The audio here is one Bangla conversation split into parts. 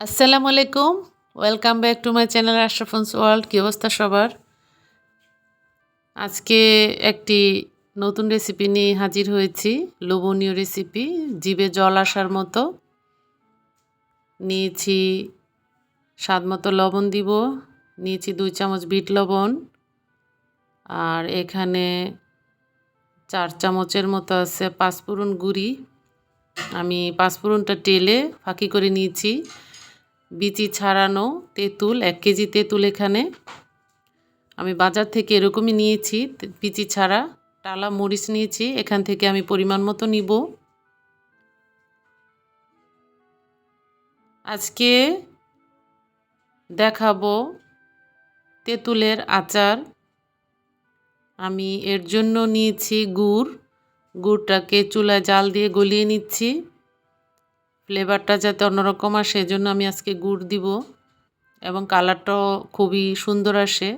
আসসালামু আলাইকুম। Welcome back to my channel Ashrafun's world কী অবস্থা সবার? আজকে একটি নতুন রেসিপি নিয়ে হাজির হয়েছি। লোভনীয় রেসিপি জিভে জল আসার মতো। নিয়েছি স্বাদ মতো লবণ দিব। নিয়েছি দুই চামচ বিট লবণ। আর এখানে চার চামচের মতো আছে পাঁচফোড়ন গুঁড়ি। আমি পাঁচফোড়নটা টেলে ফাঁকি করে নিয়েছি। বিচি ছাড়ানো তেঁতুল, এক কেজি তেঁতুল এখানে। আমি বাজার থেকে এরকমই নিয়েছি বিচি ছাড়া। টালা, মরিচ নিয়েছি, এখান থেকে আমি পরিমাণ মতো নিব। আজকে দেখাবো তেঁতুলের আচার। আমি এর জন্য নিয়েছি গুড়। গুড়টাকে চুলায় জাল দিয়ে গলিয়ে নিচ্ছি। ফ্লেভারটা যাতে অন্যরকম আসে এজন্য আমি আজকে গুড় দিব এবং কালারটাও খুবই সুন্দর আসে।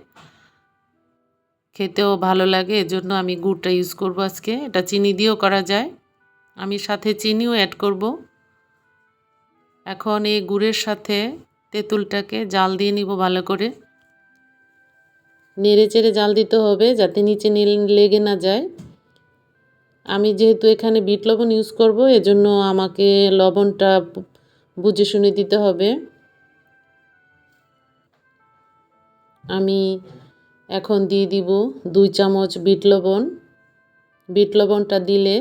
খেতেও ভালো লাগে, এজন্য আমি গুড়টা ইউজ করব আজকে। এটা চিনি দিয়েও করা যায়। আমি সাথে চিনিও অ্যাড করব। এখন এই গুড়ের সাথে তেঁতুলটাকে জাল দিয়ে নিব ভালো করে। নেড়ে চেড়ে জাল দিতে হবে যাতে নিচে লেগে না যায়। আমি যেহেতু এখানে বিট লবণ ইউজ করব, এজন্য আমাকে লবণটা বুঝে শুনে দিতে হবে। আমি এখন দিয়ে দিব দুই চামচ বিট লবণ। বিট লবণটা দিলে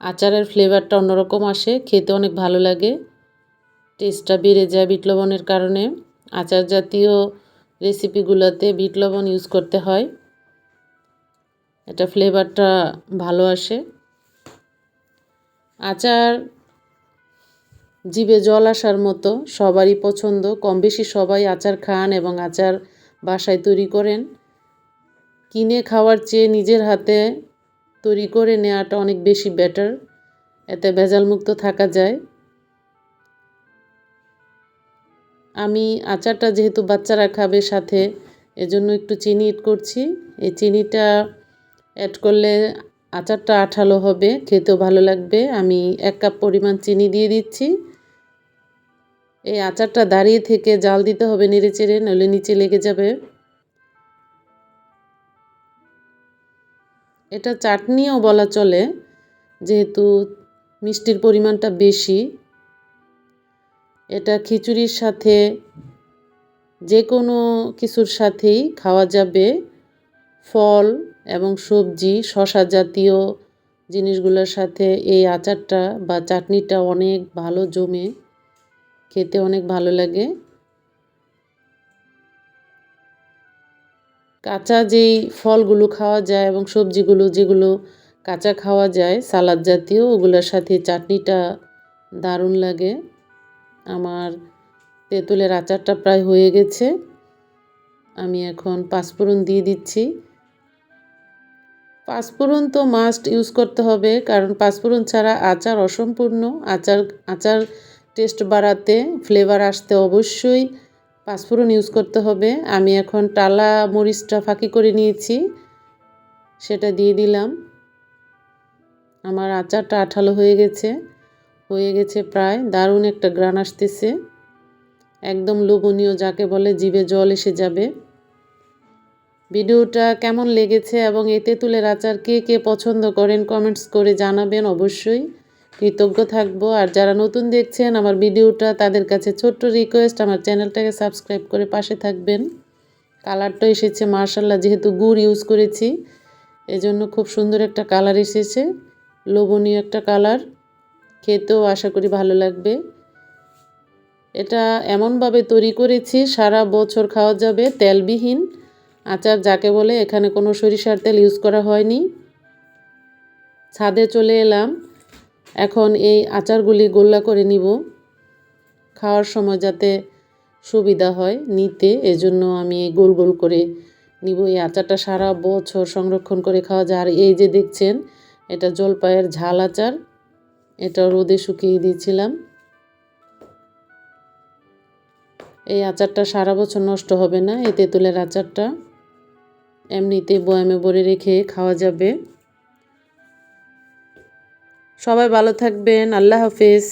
আচারের ফ্লেভারটা অন্যরকম আসে, খেতে অনেক ভালো লাগে। টেস্টটা বেড়ে যায় বিট লবণের কারণে। আচার জাতীয় রেসিপিগুলোতে বিট লবণ ইউজ করতে হয়। এটা ফ্লেভারটা ভালো আসে। আচার জিভে জল আসার মতো সবারই পছন্দ। কম বেশি সবাই আচার খান এবং আচার বাসায় তৈরি করেন। কিনে খাওয়ার চেয়ে নিজের হাতে তৈরি করে নেওয়াটা অনেক বেশি বেটার এতে ভেজালমুক্ত থাকা যায়। আমি আচারটা যেহেতু বাচ্চারা খাবে সাথে, এজন্য একটু চিনি এড করছি। এই চিনিটা অ্যাড করলে আচারটা আঠালো হবে, খেতেও ভালো লাগবে। আমি এক কাপ পরিমাণ চিনি দিয়ে দিচ্ছি। এই আচারটা দাঁড়িয়ে থেকে জাল দিতে হবে নেড়ে চেড়ে নইলে নিচে লেগে যাবে। এটা চাটনিও বলা চলে, যেহেতু মিষ্টির পরিমাণটা বেশি। এটা খিচুড়ির সাথে যে কোনো কিছুর সাথেই খাওয়া যাবে। ফল এবং সবজি, শশা জাতীয় জিনিসগুলোর সাথে এই আচারটা বা চাটনিটা অনেক ভালো জমে, খেতে অনেক ভালো লাগে। কাঁচা যেই ফলগুলো খাওয়া যায় এবং সবজিগুলো যেগুলো কাঁচা খাওয়া যায়, সালাদ জাতীয়, ওগুলোর সাথে চাটনিটা দারুণ লাগে। আমার তেঁতুলের আচারটা প্রায় হয়ে গেছে। আমি এখন পাঁচফোড়ন দিয়ে দিচ্ছি। পাঁচফোড়ন তো মাস্ট ইউজ করতে হবে, কারণ পাঁচফোড়ন ছাড়া আচার অসম্পূর্ণ। আচার আচার টেস্ট বাড়াতে ফ্লেভার আসতে অবশ্যই পাঁচফোড়ন ইউজ করতে হবে। আমি এখন টালা মরিচটা ফাঁকি করে নিয়েছি, সেটা দিয়ে দিলাম। আমার আচারটা আঠালো হয়ে গেছে হয়ে গেছে প্রায়, দারুণ একটা গ্রান আসতেছে। একদম লোভনীয় যাকে বলে, জিভে জল এসে যাবে। ভিডিওটা কেমন লেগেছে এবং এই তেঁতুলের আচার কে কে পছন্দ করেন কমেন্টস করে জানাবেন অবশ্যই। কৃতজ্ঞ থাকব। আর যারা নতুন দেখছেন আমার ভিডিওটা, তাদের কাছে ছোট্ট রিকোয়েস্ট আমার চ্যানেলটাকে সাবস্ক্রাইব করে পাশে থাকবেন। কালারটা এসেছে মার্শাল্লাহ যেহেতু গুড় ইউজ করেছি, এজন্য খুব সুন্দর একটা কালার এসেছে, লোভনীয় একটা কালার। খেতেও আশা করি ভালো লাগবে। এটা এমনভাবে তৈরি করেছি, সারা বছর খাওয়া যাবে, তেলবিহীন। আচার যাকে বলে, এখানে কোনো সরিষার তেল ইউজ করা হয়নি। ছাদে চলে এলাম। এখন এই আচারগুলি গোল্লা করে নিব। খাওয়ার সময় যাতে সুবিধা হয় নিতে, এজন্য আমি এই গোল গোল করে নিব। এই আচারটা সারা বছর সংরক্ষণ করে খাওয়া যায়। আর এই যে দেখছেন, এটা জলপাইয়ের ঝাল আচার। এটা রোদে শুকিয়ে দিয়েছিলাম। এই আচারটা সারা বছর নষ্ট হবে না, এই তেঁতুলের আচারটা। এমনিতে বয়ামে ভরে রেখে খাওয়া যাবে। সবাই ভালো থাকবেন আল্লাহ হাফিজ।